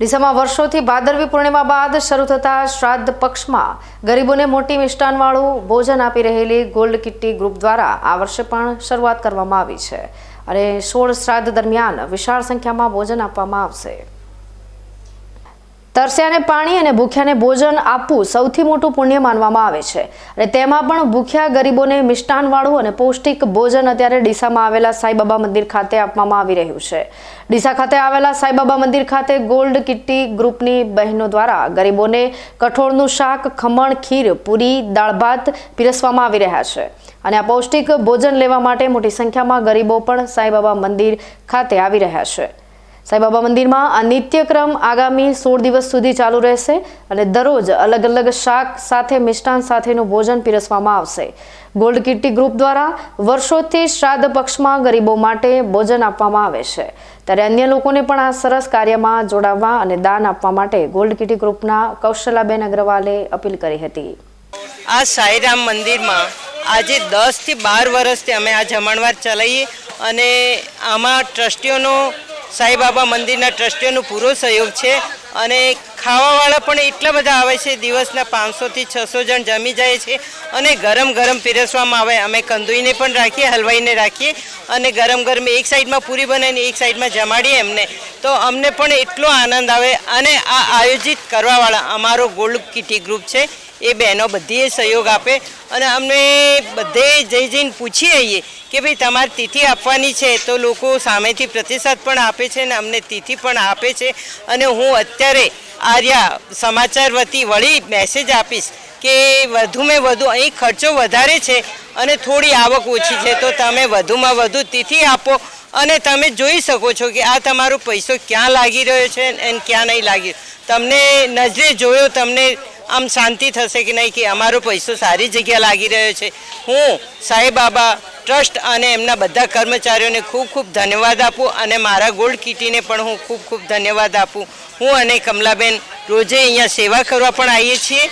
ડીસામાં વર્ષોથી ભાદરવી પૂર્ણિમા બાદ શરૂ થતા શ્રાદ્ધ પક્ષમાં ગરીબોને મોટી મિષ્ટાનવાળું ભોજન આપી રહેલી ગોલ્ડ કિટ્ટી ગ્રુપ દ્વારા આ વર્ષે પણ શરૂઆત કરવામાં આવી છે. અને સોળ શ્રાદ્ધ દરમિયાન વિશાળ સંખ્યામાં ભોજન આપવામાં આવશે. તરસ્યાને પાણી અને ભૂખ્યાને ભોજન આપવું સૌથી મોટું પુણ્ય માનવામાં આવે છે. અને તેમાં પણ ભૂખ્યા ગરીબોને મિષ્ટાનવાળું અને પૌષ્ટિક ભોજન અત્યારે ડીસામાં આવેલા સાંઈબાબા મંદિર ખાતે આપવામાં આવી રહ્યું છે. ડીસા ખાતે આવેલા સાંઈબાબા મંદિર ખાતે ગોલ્ડ કિટ્ટી ગ્રુપની બહેનો દ્વારા ગરીબોને કઠોળનું શાક, ખમણ, ખીર, પૂરી, દાળ ભાત પીરસવામાં આવી રહ્યા છે. અને આ પૌષ્ટિક ભોજન લેવા માટે મોટી સંખ્યામાં ગરીબો પણ સાંઈબાબા મંદિર ખાતે આવી રહ્યા છે. સાંઈબાબા મંદિરમાં આ નિત્યક્રમ આગામી સોળ દિવસ સુધી ચાલુ રહેશે અને દરરોજ અલગ અલગ શાક સાથે, મિષ્ટાન સાથેનું ભોજન પીરસવામાં આવશે. ગોલ્ડ કિટ્ટી ગ્રુપ દ્વારા વર્ષોથી શ્રાદ્ધ પક્ષમાં ગરીબો માટે ભોજન આપવામાં આવે છે. ત્યારે અન્ય લોકોને પણ આ સરસ કાર્યમાં જોડાવવા અને દાન આપવા માટે ગોલ્ડ કિટ્ટી ગ્રુપના કૌશલાબેન અગ્રવાલે અપીલ કરી હતી. આ સાંઈરામ મંદિરમાં આજે દસથી બાર વર્ષથી અમે આ જમણવાર ચલાવીએ અને આમાં ટ્રસ્ટીઓનો સાંઈબાબા મંદિરના ટ્રસ્ટીઓનો પૂરો સહયોગ છે અને ખાવાવાળા પણ એટલા બધા આવે છે, દિવસના પાંચસોથી છસો જણ જમી જાય છે અને ગરમ ગરમ પીરસવામાં આવે. અમે કંદુઈને પણ રાખીએ, હલવાઈને રાખીએ અને ગરમ ગરમ એક સાઈડમાં પૂરી બનાવીને એક સાઈડમાં જમાડીએ એમને. તો અમને પણ એટલો આનંદ આવે અને આ આયોજિત કરવાવાળા અમારો ગોલ્ડ કિટી ગ્રુપ છે. એ બહેનો બધીએ સહયોગ આપે. અને અમને બધે જઈ જઈને પૂછી આવીએ કે ભાઈ તમારે તિથિ આપવાની છે તો લોકો સામેથી પ્રતિસાદ પણ આપે છે અને અમને તિથિ પણ આપે છે. અને હું અત્યારે આર્યા સમાચાર વતી વળી મેસેજ આપીશ કે વધુમાં વધુ અહીં ખર્ચો વધારે છે અને થોડી આવક ઓછી છે તો તમે વધુમાં વધુ તિથિ આપો. અને તમે જોઈ શકો છો કે આ તમારો પૈસો ક્યાં લાગી રહ્યો છે અને ક્યાં નહીં લાગી તમને નજરે જોયો, તમને આમ શાંતિ થશે કે નહીં કે અમારો પૈસો સારી જગ્યા લાગી રહ્યો છે. હું સાંઈબાબા ટ્રસ્ટ અને એમના બધા કર્મચારીઓને ખૂબ ખૂબ ધન્યવાદ આપું અને મારા ગોલ્ડ કીટીને પણ હું ખૂબ ખૂબ ધન્યવાદ આપું. હું અને કમલાબેન રોજે અહીંયા સેવા કરવા પણ આવીએ છીએ.